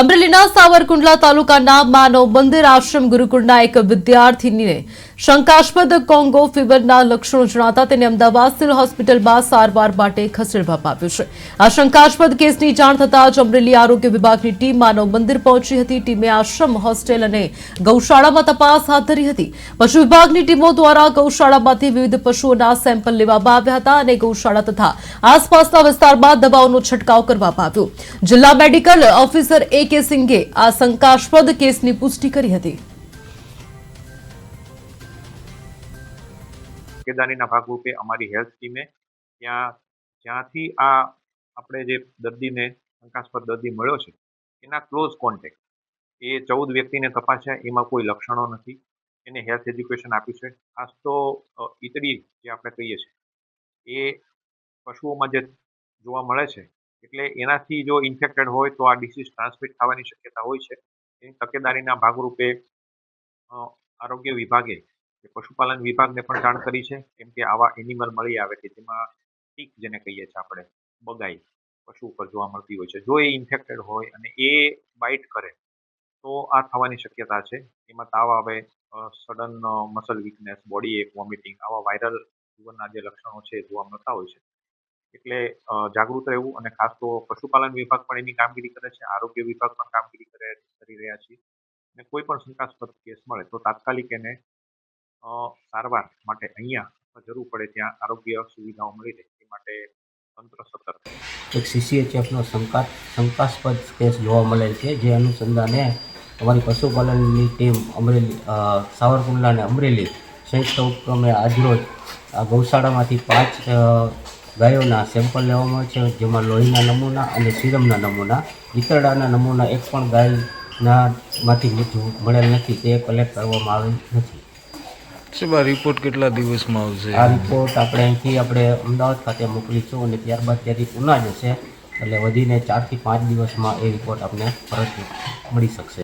અમરેલીના સાવરકુંડલા તાલુકાના માનવ મંદિર આશ્રમ ગુરુકુળના એક વિદ્યાર્થીનીને શંકાસ્પદ કોંગો ફીવરના લક્ષણો જણાતા તેને અમદાવાદ સિવિલ હોસ્પિટલમાં સારવાર માટે ખસેડવામાં આવ્યો છે. આ શંકાસ્પદ કેસની જાણ થતાં જ અમરેલી આરોગ્ય વિભાગની ટીમ માનવ મંદિર પહોંચી હતી. ટીમે આશ્રમ, હોસ્ટેલ અને ગૌશાળામાં તપાસ હાથ ધરી હતી. પશુ વિભાગની ટીમો દ્વારા ગૌશાળામાંથી વિવિધ પશુઓના સેમ્પલ લેવામાં આવ્યા હતા અને ગૌશાળા તથા આસપાસના વિસ્તારમાં દવાઓનો છંટકાવ કરવામાં આવ્યો. જિલ્લા મેડિકલ ઓફિસર એ કે સિંઘે આ શંકાસ્પદ કેસની પુષ્ટિ કરી હતી. તકેદારીના ભાગરૂપે અમારી હેલ્થ ટીમે ત્યાં, જ્યાંથી આ આપણે જે દર્દીને શંકાસ્પદ દર્દી મળ્યો છે, એના ક્લોઝ કોન્ટેક્ટ. એ ચૌદ વ્યક્તિને તપાસ્યા, એમાં કોઈ લક્ષણો નથી. એને હેલ્થ એજ્યુકેશન આપ્યું છે. ખાસ તો ઈતડી જે આપણે કહીએ છીએ, એ પશુઓમાં જે જોવા મળે છે એટલે એનાથી જો ઇન્ફેક્ટેડ હોય તો આ ડિસીઝ ટ્રાન્સમિટ થવાની શક્યતા હોય છે. એની તકેદારીના ભાગરૂપે આરોગ્ય વિભાગે પશુપાલન વિભાગને પણ જાણ કરી છે. કેમ કે આવા એનિમલ મળી આવે કે જેમાં ટીક જેને કહીએ છીએ આપણે, બગાઈ પશુ ઉપર જોવા મળતી હોય છે. જો એ ઇન્ફેક્ટેડ હોય અને એ બાઇટ કરે, તો આ થવાની શક્યતા છે. એમાં તાવ આવે સડન મસલ વીકનેસ બોડી એક વોમિટિંગ આવા વાયરલ ફીવરના જે લક્ષણો છે જોવા મળતા હોય છે. એટલે જાગૃત રહેવું અને ખાસ તો પશુપાલન વિભાગ પણ એની કામગીરી કરે છે, આરોગ્ય વિભાગ પણ કામગીરી કરે, કરી રહ્યા છે. અને કોઈ પણ શંકાસ્પદ કેસ મળે તો તાત્કાલિક એને સારવાર માટે અહીંયા જરૂર પડે ત્યાં આરોગ્ય સુવિધાઓ મળી રહે, એ માટે તંત્ર સતર્ક એક સીસીએચએફનો શંકા, શંકાસ્પદ કેસ જોવા મળેલ છે, જે અનુસંધાને અમારી પશુપાલનની ટીમ અમરેલી સાવરકુંડલા અને અમરેલી સંયુક્ત ઉપક્રમે આજરોજ ગૌશાળામાંથી પાંચ ગાયોના સેમ્પલ લેવામાં આવે છે જેમાં લોહીના નમૂના અને સિરમના નમૂના ઈતરડાના નમૂના એક પણ ગાયના માંથી મૃત્યુ મળેલ નથી તે કલેક્ટ કરવામાં આવેલ નથી. સાહેબ આ રિપોર્ટ કેટલા દિવસમાં આવશે? આ રિપોર્ટ આપણે અહીંથી આપણે અમદાવાદ ખાતે મોકલીશું અને ત્યારબાદ ત્યાંથી પુના જશે એટલે વધીને ચારથી પાંચ દિવસમાં એ રિપોર્ટ આપણે પરત મળી શકશે.